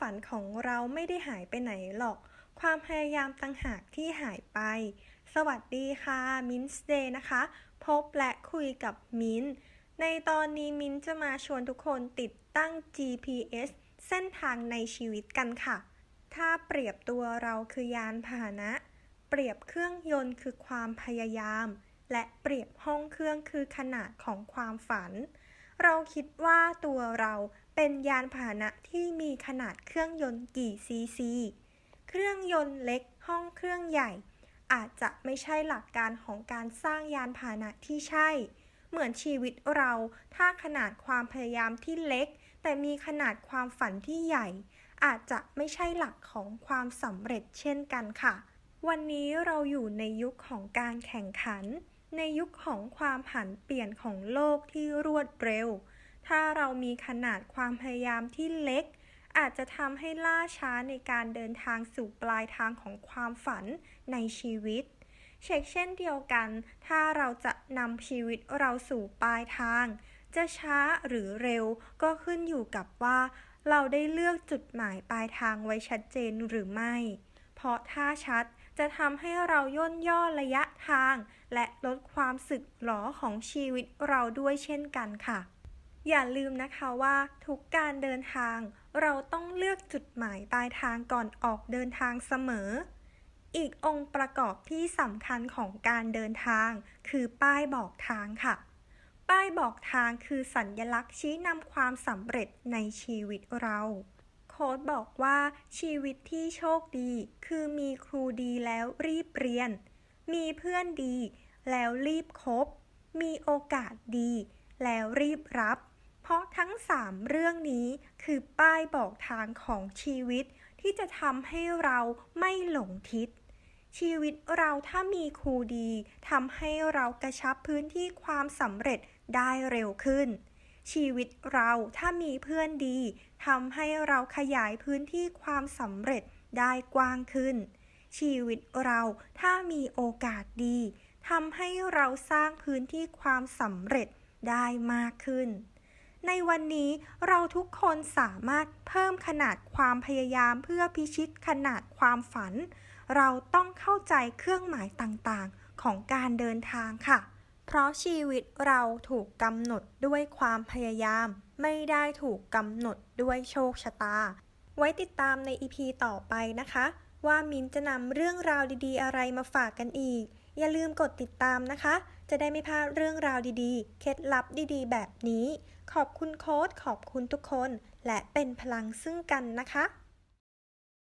ฝันของเราไม่ได้หายไปไหนหรอก ความพยายามต่างหากที่หายไป สวัสดีค่ะมินส์เดย์นะคะ พบและคุยกับมินในตอนนี้มินจะมาชวนทุกคนติดตั้ง GPS เส้นทางในชีวิตกันค่ะ ถ้าเปรียบตัวเราคือยานพาหนะ เปรียบเครื่องยนต์คือความพยายาม และเปรียบห้องเครื่องคือขนาดของความฝัน เราคิดว่าตัวเราเป็นยานพาหนะที่มีขนาดเครื่องยนต์กี่ซีซี เครื่องยนต์เล็กห้องเครื่องใหญ่ อาจจะไม่ใช่หลักการของการสร้างยานพาหนะที่ใช่ เหมือนชีวิตเรา ถ้าขนาดความพยายามที่เล็ก แต่มีขนาดความฝันที่ใหญ่ อาจจะไม่ใช่หลักของความสำเร็จเช่นกันค่ะ วันนี้เราอยู่ในยุคของการแข่งขัน ในยุคของความผันเปลี่ยนของโลกที่รวดเร็ว ถ้าเรามีขนาดความพยายามที่เล็ก อาจจะทำให้ล่าช้าในการเดินทางสู่ปลายทางของความฝันในชีวิต เช็คเช่นเดียวกัน ถ้าเราจะนำชีวิตเราสู่ปลายทาง จะช้าหรือเร็วก็ขึ้นอยู่กับว่า เราได้เลือกจุดหมายปลายทางไว้ชัดเจนหรือไม่ เพราะถ้าชัด จะทำให้เราย่นย่อระยะทาง และลดความสึกหรอของชีวิตเราด้วยเช่นกันค่ะ อย่าลืมนะคะว่าทุกการเดินทาง เราต้องเลือกจุดหมายปลายทางก่อนออกเดินทางเสมอ อีกองค์ประกอบที่สำคัญของการเดินทาง คือป้ายบอกทางค่ะ ป้ายบอกทางคือสัญญลักษณ์ชี้นำความสำเร็จในชีวิตเรา ค้ดบอกว่าชีวิตที่โชคดี คือมีครูดีแล้วรีบเรียน มีเพื่อนดี แล้วรีบคบ มีโอกาสดี แล้วรีบรับ เพราะทั้งสามเรื่องนี้คือป้ายบอกทางของชีวิตที่จะทำให้เราไม่หลงทิศ ชีวิตเราถ้ามีครูดีทำให้เรากระชับพื้นที่ความสำเร็จได้เร็วขึ้น ชีวิตเราถ้ามีเพื่อนดีทำให้เราขยายพื้นที่ความสำเร็จได้กว้างขึ้น ชีวิตเราถ้ามีโอกาสดีทำให้เราสร้างพื้นที่ความสำเร็จได้มากขึ้น ในวันนี้เราทุกคนสามารถเพิ่มขนาดความพยายามเพื่อพิชิตขนาดความฝัน เราต้องเข้าใจเครื่องหมายต่างๆ ของการเดินทางค่ะ เพราะชีวิตเราถูกกำหนดด้วยความพยายาม ไม่ได้ถูกกำหนดด้วยโชคชะตา ไว้ติดตามใน EP ต่อไปนะคะ ว่ามินจะนำเรื่องราวดีๆ อะไรมาฝากกันอีก อย่าลืมกดติดตามนะคะ จะได้ไม่พลาดเรื่องราวดีๆ เคล็ดลับดีๆ แบบนี้ ขอบคุณโค้ดขอบคุณทุกคน และเป็นพลังซึ่งกันนะคะ